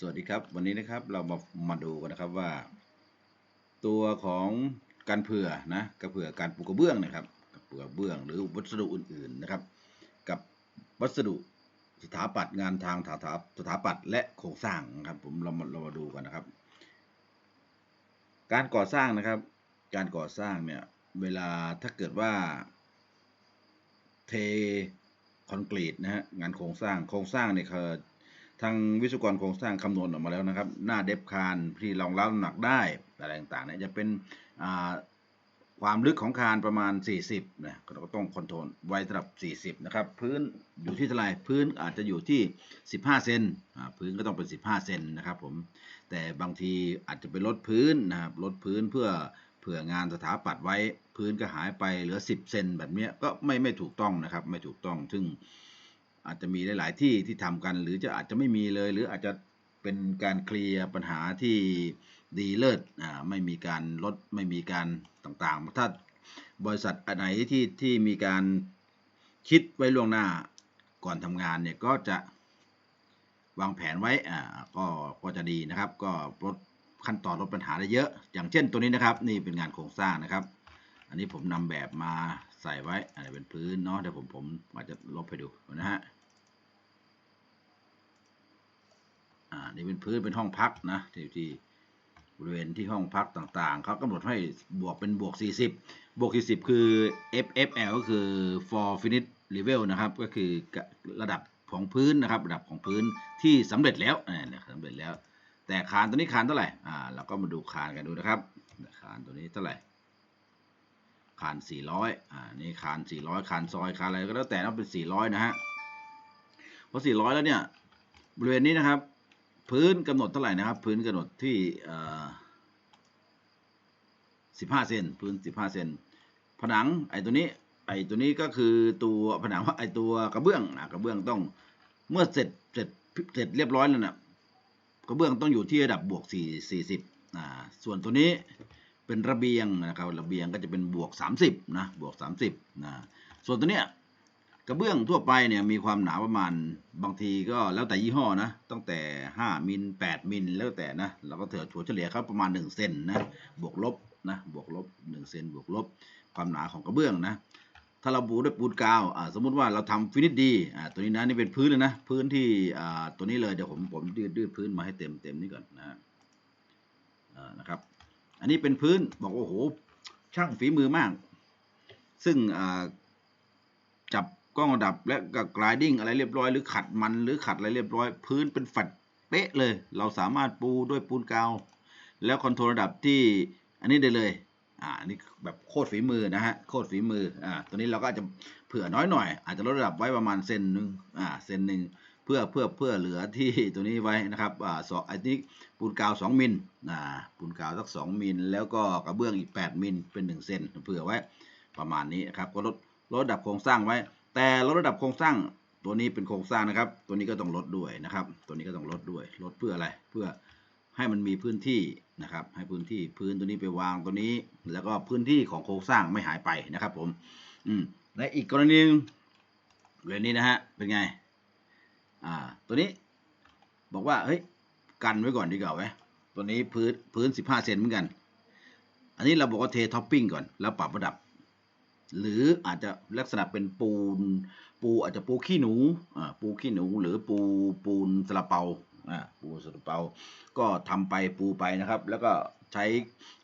สวัสดีครับ วันนี้นะครับเรามามาดูกันนะครับว่า ตัวของการเผื่อนะกระเผื่อการปูกระเบื้องนะครับกระเผื่อเบื้องหรือวัสดุอื่นๆนะครับ กับวัสดุสถาปัตย์งานทางสถาสถาปัตย์และโครงสร้างนะครับผมเรามาเรามาดูกันนะครับ การก่อสร้างนะครับ การก่อสร้างเนี่ยเวลาถ้าเกิดว่า เทคอนกรีตนะฮะงานโครงสร้างโครงสร้างเนี่ยคือ ทางวิศวกรโครงสร้างคำนวณออกมาแล้วนะครับ หน้าเดฟคานที่รองรับน้ำหนักได้อะไรต่างๆเนี่ยจะเป็นความลึกของคานประมาณ 40นะเราก็ต้องคอนโทรลไว้สำหรับ 40 นะครับ พื้นอยู่ที่เท่าไหร่พื้นอาจจะอยู่ที่ 15 เซนพื้นก็ต้องเป็น 15 เซนนะครับผมแต่บางทีอาจจะเป็นลดพื้นนะครับลดพื้นเพื่อเผื่องานสถาปัตย์ไว้ พื้นก็หายไปเหลือ 10 เซนแบบเนี้ยก็ไม่ไม่ถูกต้องนะครับ ไม่ถูกต้องซึ่ง อาจจะมีหลาย ๆ ที่ที่ทำกัน หรือจะอาจจะไม่มีเลย หรืออาจจะเป็นการเคลียร์ปัญหาที่ดีเลิศอ่าไม่มีการลดไม่มีการต่างๆ ถ้าบริษัทอันไหนที่ที่มีการคิดไว้ล่วงหน้าก่อนทำงานเนี่ยก็จะวางแผนไว้อ่าก็ก็จะดีนะครับ ก็ลดขั้นตอนลดปัญหาได้เยอะ อย่างเช่นตัวนี้นะครับ นี่เป็นงานโครงสร้างนะครับ อันนี้ผมนำแบบมาใส่ไว้อันนี้เป็นพื้นเนาะเดี๋ยวผมผมอาจจะลบให้ดูนะฮะ อ่านี่เป็นพื้นเป็นห้องพักนะที่ที่บริเวณที่ห้องพักต่างๆ เขากำหนดให้บวกเป็นบวก 40 บวก 40 คือ FFL ก็คือ for finish level นะครับ ก็คือระดับของพื้นนะครับ ระดับของพื้นที่สำเร็จแล้วนี่สำเร็จแล้ว แต่คานตัวนี้คานเท่าไหร่ อ่า เราก็มาดูคานกันดูนะครับ คานตัวนี้เท่าไหร่ คาน 400 อ่า นี่คาน 400 คานซอย คานอะไรก็แล้วแต่นะเป็น 400 นะฮะ พอ 400 แล้วเนี่ย บริเวณนี้นะครับ พื้นกำหนดเท่าไหร่นะครับ พื้นกำหนดที่เอ่อ15เซนพื้น15เซนผนังไอ้ตัวนี้ไอ้ตัวนี้ก็คือตัวผนังว่าไอ้ตัวกระเบื้องอะกระเบื้องต้องเมื่อเสร็จเสร็จเสร็จเรียบร้อยแล้วน่ะกระเบื้องต้องอยู่ที่ระดับบวก4 40อ่าส่วนตัวนี้เป็นระเบียงนะครับระเบียงก็จะเป็นบวก30นะบวก30นะส่วนตัวเนี้ย กระเบื้องทั่วไปเนี่ยมีความหนาประมาณบางทีก็แล้วแต่ยี่ห้อนะ ตั้งแต่ 5 มิล 8 มิลแล้วแต่นะเราก็เถือถั่วเฉลี่ยเขาประมาณ 1 เซนนะบวกลบนะบวกลบ 1 เซนบวกลบ ความหนาของกระเบื้องนะ ถ้าเราปูด้วยปูนกาวอ่าสมมุติว่าเราทำฟินิชดีอ่าตัวนี้นะนี่เป็นพื้นเลยนะ พื้นที่อ่าตัวนี้เลยเดี๋ยวผมผมยืดยืดพื้นมาให้เต็มเต็มนี่ก่อนนะอ่านะครับ อันนี้เป็นพื้นบอกว่าโอ้โหช่างฝีมือมาก ซึ่งจับ กล้องระดับและก็กลายดิ้งอะไรเรียบร้อยหรือขัดมันหรือขัดอะไรเรียบร้อย พื้นเป็นฝัดเป๊ะเลย เราสามารถปูด้วยปูนกาวแล้วคอนโทรลระดับที่อันนี้ได้เลยอ่านนี้แบบโคตรฝีมือนะฮะโคตรฝีมืออ่าตัวนี้เราก็อาจจะเผื่อน้อยหน่อย อาจจะลดระดับไว้ประมาณเซนหนึ่งอ่าเซนหนึ่งเพื่อเพื่อเพื่อเหลือที่ตัวนี้ไว้นะครับอ่าสองอันนี้ปูนกาว 2มิลอ่าปูนกาวสัก 2มิลแล้วก็กระเบื้องอีก 8มิลเป็น1เซนเผื่อไว้ประมาณนี้นะครับก็ลดลดระดับโครงสร้างไว้ แต่ลดระดับโครงสร้างตัวนี้เป็นโครงสร้างนะครับ ตัวนี้ก็ต้องลดด้วยนะครับ ตัวนี้ก็ต้องลดด้วย ลดเพื่ออะไร เพื่อให้มันมีพื้นที่นะครับ ให้พื้นที่พื้นตัวนี้ไปวางตัวนี้ แล้วก็พื้นที่ของโครงสร้างไม่หายไปนะครับ ผม อืมและอีกกรณีหนึงเรื่องนี้นะฮะ เป็นไง อ่า ตัวนี้ บอกว่า เฮ้ย กันไว้ก่อนดีกว่าไหมตัวนี้พื้นพื้นสิบห้าเซนเหมือนกัน อันนี้เราบอกว่าเทท็อปปิ้งก่อน แล้วปรับระดับ หรืออาจจะลักษณะเป็นปูน ปูอาจจะปูขี้หนูอ่าปูขี้หนู หรือปูปูนสลาเปาอ่าปูสลาเปา ก็ทำไปปูไปนะครับ แล้วก็ใช้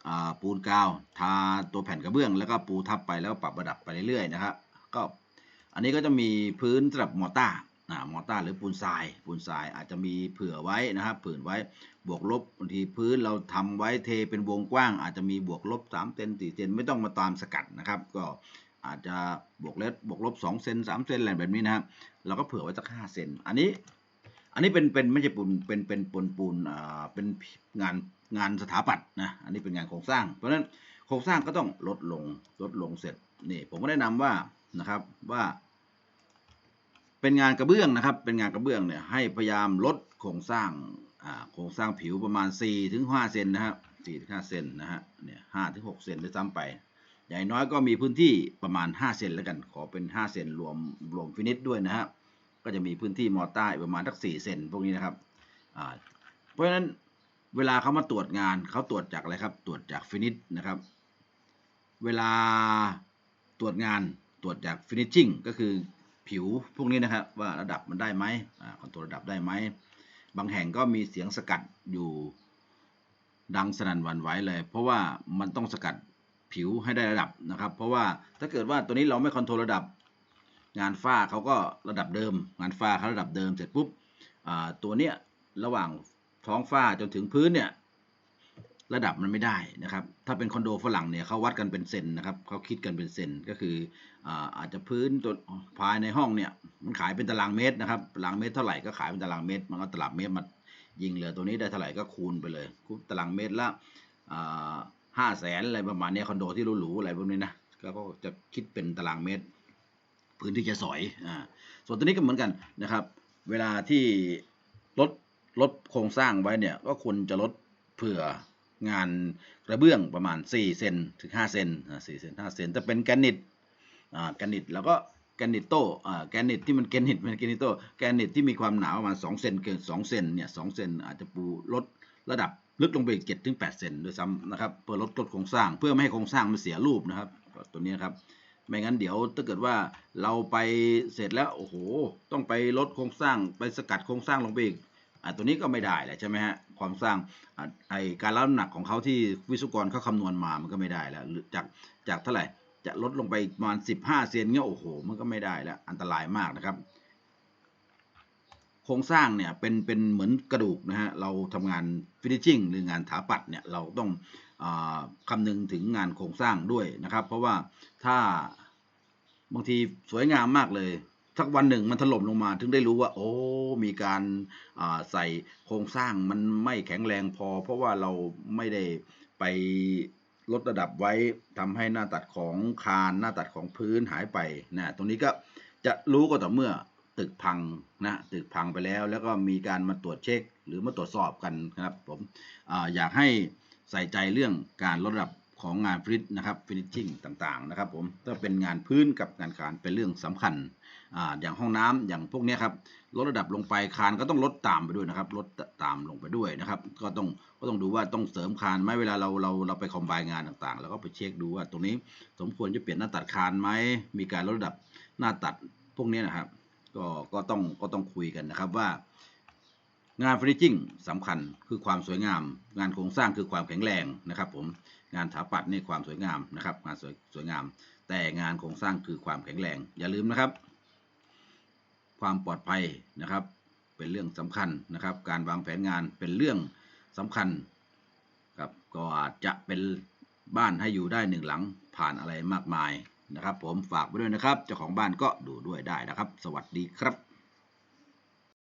อ่าปูนกาว ทาตัวแผ่นกระเบื้อง แล้วก็ปูทับไปแล้วปรับระดับไปเรื่อยๆนะครับก็อันนี้ก็จะมีพื้นสำหรับมอต้า อ่ามอต้าหรือปูนทรายปูนทรายอาจจะมีเผื่อไว้นะครับเผื่อไว้บวกลบบางทีพื้นเราทำไว้เทเป็นวงกว้าง อาจจะมีบวกลบ3เซน4เซนไม่ต้องมาตามสกัดนะครับ ก็อาจจะบวกเล็บบวกลบ2เซน3เซนอะไรแบบนี้นะครับเราก็เผื่อไว้สัก5เซนอันนี้ อันนี้เป็นเป็นไม่ใช่ปูนเป็นเป็นปูนปูนอ่าเป็นงานงานสถาปัตย์นะอันนี้เป็นงานโครงสร้าง เพราะฉะนั้นโครงสร้างก็ต้องลดลงลดลงเสร็จนี่ผมก็แนะนำว่านะครับว่า เป็นงานกระเบื้องนะครับ เป็นงานกระเบื้องเนี่ยให้พยายามลดโครงสร้างโครงสร้างผิวประมาณ4ถึง5เซนนะครับ4ถึง5เซนนะฮะเนี่ย5ถึง6เซนด้วยซ้ำไป อย่างน้อยก็มีพื้นที่ประมาณ 5 เซนแล้วกัน ขอเป็น 5 เซนรวมรวมฟินิชด้วยนะฮะก็จะมีพื้นที่มอต้าประมาณสัก4เซนพวกนี้นะครับเพราะฉะนั้นเวลาเขามาตรวจงานเขาตรวจจากอะไรครับ ตรวจจากฟินิชนะครับ เวลาตรวจงานตรวจจากฟินิชชิ่งก็คือ ผิวพวกนี้นะครับว่าระดับมันได้ไหมคอนโทรลระดับได้ไหม บางแห่งก็มีเสียงสกัดอยู่ดังสนั่นหวั่นไหวเลย เพราะว่ามันต้องสกัดผิวให้ได้ระดับนะครับ เพราะว่าถ้าเกิดว่าตัวนี้เราไม่คอนโทรลระดับงานฝ้าเขาก็ระดับเดิม งานฝ้าเขาระดับเดิมเสร็จปุ๊บตัวเนี้ยระหว่างท้องฝ้าจนถึงพื้นเนี่ย ระดับมันไม่ได้นะครับ ถ้าเป็นคอนโดฝรั่งเนี่ยเขาวัดกันเป็นเซนนะครับเขาคิดกันเป็นเซนก็คืออาอาจจะพื้นตัวภายในห้องเนี่ยมันขายเป็นตารางเมตรนะครับตารางเมตรเท่าไหร่ก็ขายเป็นตารางเมตร มันก็ตารางเมตรมายิงเหลือตัวนี้ได้เท่าไหร่ก็คูณไปเลยคูณตารางเมตรละห้าแสนอะไรประมาณนี้คอนโดที่หรูๆอะไรพวกนี้นะก็ก็จะคิดเป็นตารางเมตร พื้นที่จะสอยอ่าส่วนตัวนี้ก็เหมือนกันนะครับ เวลาที่ลดลดโครงสร้างไว้เนี่ยก็ควรจะลดเผื่อ งานกระเบื้องประมาณ 4 เซนถึง 5 เซนอ่า4เซน5เซนถ้าเป็นแกรนิตอ่าแกรนิตแล้วก็แกรนิตโตอ่าแกรนิตที่มันแกรนิตเป็นแกรนิตโตแกรนิตที่มีความหนาประมาณ2เซนเกิน2เซนเนี่ย2เซนอาจจะปูลดระดับลึกลงไปอีก7ถึง8เซนด้วยซ้ำนะครับเพื่อลดลดโครงสร้างเพื่อไม่ให้โครงสร้างมันเสียรูปนะครับตัวนี้ครับไม่งั้นเดี๋ยวถ้าเกิดว่าเราไปเสร็จแล้วโอ้โห ต้องไปลดโครงสร้างไปสกัดโครงสร้างลงไปอีก อะตัวนี้ก็ไม่ได้แหละใช่ไหมฮะความสร้างอะไอการรับน้ำหนักของเขาที่วิศวกรเขาคำนวณมามันก็ไม่ได้แล้วหรือจากจากเท่าไหร่จะลดลงไปประมาณสิบห้าเซนเงี้ยโอ้โหมันก็ไม่ได้แล้ว อันตรายมากนะครับ โครงสร้างเนี่ยเป็นเป็นเหมือนกระดูกนะฮะเราทำงานฟินิชชิ่งหรืองานถาปัดเนี่ยเราต้องอาคำนึงถึงงานโครงสร้างด้วยนะครับ เพราะว่าถ้าบางทีสวยงามมากเลย สักวันหนึ่งมันถล่มลงมาถึงได้รู้ว่า โอ้ มีการาใส่โครงสร้างมันไม่แข็งแรงพอ เพราะว่าเราไม่ได้ไปลดระดับไว้ทำให้หน้าตัดของคานหน้าตัดของพื้นหายไปนะตรงนี้ก็จะรู้ก็ต่อเมื่อตึกพังนะตึกพังไปแล้ว แล้วก็มีการมาตรวจเช็ค หรือมาตรวจสอบกันครับผมออยากให้ใส่ใจเรื่องการลดระดับของงานฟินิชนะครับฟินิชชิ่งต่างๆนะครับผมถ้าเป็นงานพื้นกับงานคานเป็นเรื่องสำคัญ อ่าอย่างห้องน้ำอย่างพวกนี้ครับลดระดับลงไปคานก็ต้องลดตามไปด้วยนะครับลดตามลงไปด้วยนะครับ ก็ต้องก็ต้องดูว่าต้องเสริมคานไหมเวลาเราเราเราไปคอมไบงานต่างๆ แล้วก็ไปเช็คดูว่าตรงนี้สมควรจะเปลี่ยนหน้าตัดคานไหมมีการลดระดับหน้าตัดพวกนี้นะครับ ก็ก็ต้องก็ต้องคุยกันนะครับว่างานฟินิชชิ่งสำคัญคือความสวยงาม งานโครงสร้างคือความแข็งแรงนะครับ ผมงานถาปัดนี่ความสวยงามนะครับ งานสวยสวยงาม แต่งานโครงสร้างคือความแข็งแรง อย่าลืมนะครับ ความปลอดภัยนะครับ เป็นเรื่องสำคัญนะครับ การวางแผนงานเป็นเรื่องสำคัญครับก็อาจจะเป็นบ้านให้อยู่ได้หนึ่งหลังผ่านอะไรมากมายนะครับ ผมฝากไว้ด้วยนะครับ เจ้าของบ้านก็ดูด้วยได้นะครับ สวัสดีครับ